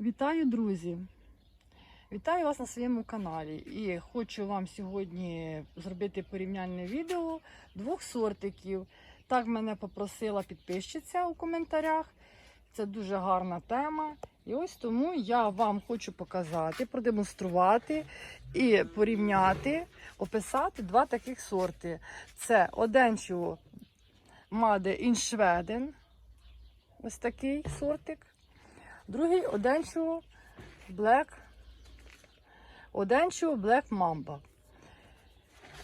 Вітаю, друзі! Вітаю вас на своєму каналі і хочу вам сьогодні зробити порівняльне відео двох сортиків. Так мене попросила підписчиця у коментарях. Це дуже гарна тема. І ось тому я вам хочу показати, продемонструвати і порівняти, описати два таких сорти. Це Made in Schweden. Ось такий сортик. Другий Оденчо Black. Оденчо Black Mamba.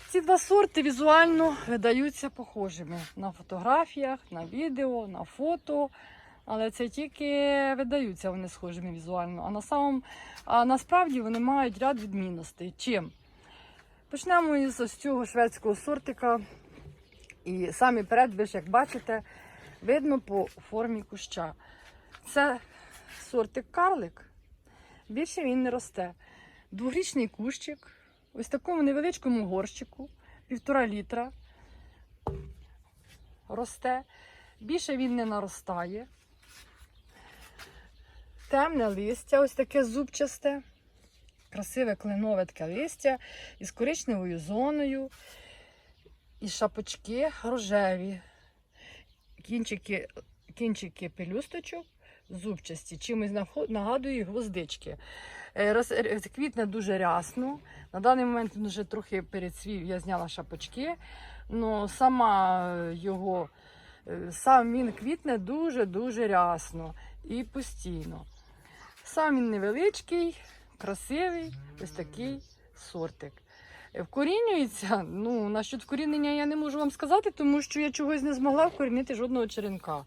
Ці два сорти візуально видаються похожими на фотографіях, на відео, на фото. Але це тільки видаються вони схожими візуально. А, на самом, а насправді вони мають ряд відмінностей. Чим? Почнемо із ось цього шведського сортика. І самі перед, ви ж як бачите, видно по формі куща. Це сортик карлик. Більше він не росте. Двохрічний кущик, ось такому невеличкому горщику, півтора літра росте. Більше він не наростає. Темне листя, ось таке зубчасте, красиве кленове таке листя із коричневою зоною, і шапочки рожеві, кінчики, кінчики пелюсточок зубчасті, чимось нагадує гвоздички. Е, е, Квітне дуже рясно. На даний момент він вже трохи перецвів, я зняла шапочки. Ну, сама його, е, сам він квітне дуже-дуже рясно і постійно. Сам він невеличкий, красивий, ось такий сортик. Вкорінюється, ну, насчет вкорінення я не можу вам сказати, тому що я чогось не змогла вкорінити жодного черенка.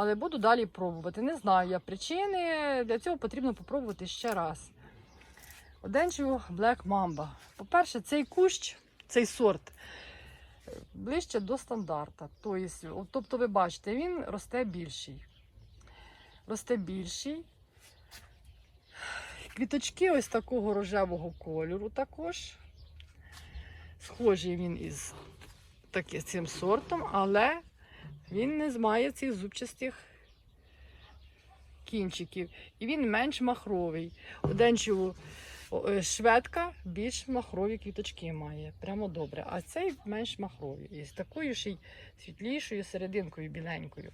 Але буду далі пробувати. Не знаю я причини. Для цього потрібно попробувати ще раз. Оденчу Black Mamba. По-перше, цей кущ, цей сорт ближче до стандарта. Тобто, тобто, ви бачите, він росте більший. Росте більший. Квіточки ось такого рожевого кольору також. Схожий він із таким цим сортом, але він не має цих зубчастих кінчиків. І він менш махровий. Оденчу е, шведка більш махрові квіточки має. Прямо добре. А цей менш махровий. І з такою ще й світлішою серединкою, біленькою.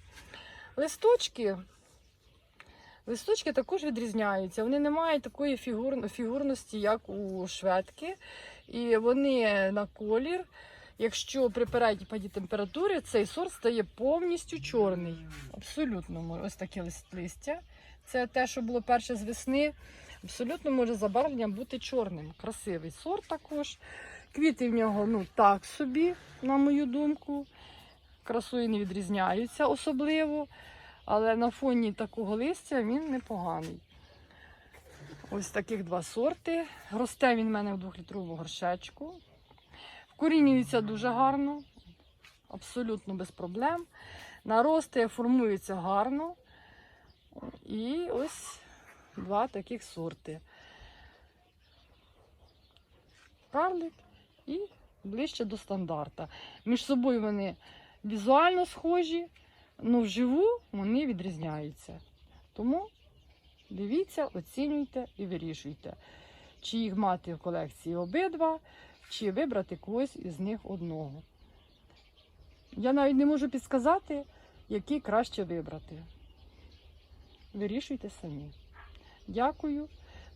Листочки. Листочки також відрізняються. Вони не мають такої фігур... фігурності, як у шведки. І вони на колір. Якщо при перепаді температури цей сорт стає повністю чорний. Абсолютно ось таке листя. Це те, що було перше з весни. Абсолютно може забарвлення бути чорним. Красивий сорт також. Квіти в нього ну так собі, на мою думку. Красою не відрізняються особливо. Але на фоні такого листя він непоганий. Ось таких два сорти. Росте він в мене в двохлітровому горшечку. Вкорінюється дуже гарно, абсолютно без проблем. Нарости формуються гарно. І ось два таких сорти. Карлик і ближче до стандарта. Між собою вони візуально схожі, але вживу вони відрізняються. Тому дивіться, оцінюйте і вирішуйте, чи їх мати в колекції обидва чи вибрати когось із них одного. Я навіть не можу підсказати, який краще вибрати. Вирішуйте самі. Дякую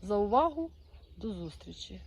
за увагу. До зустрічі!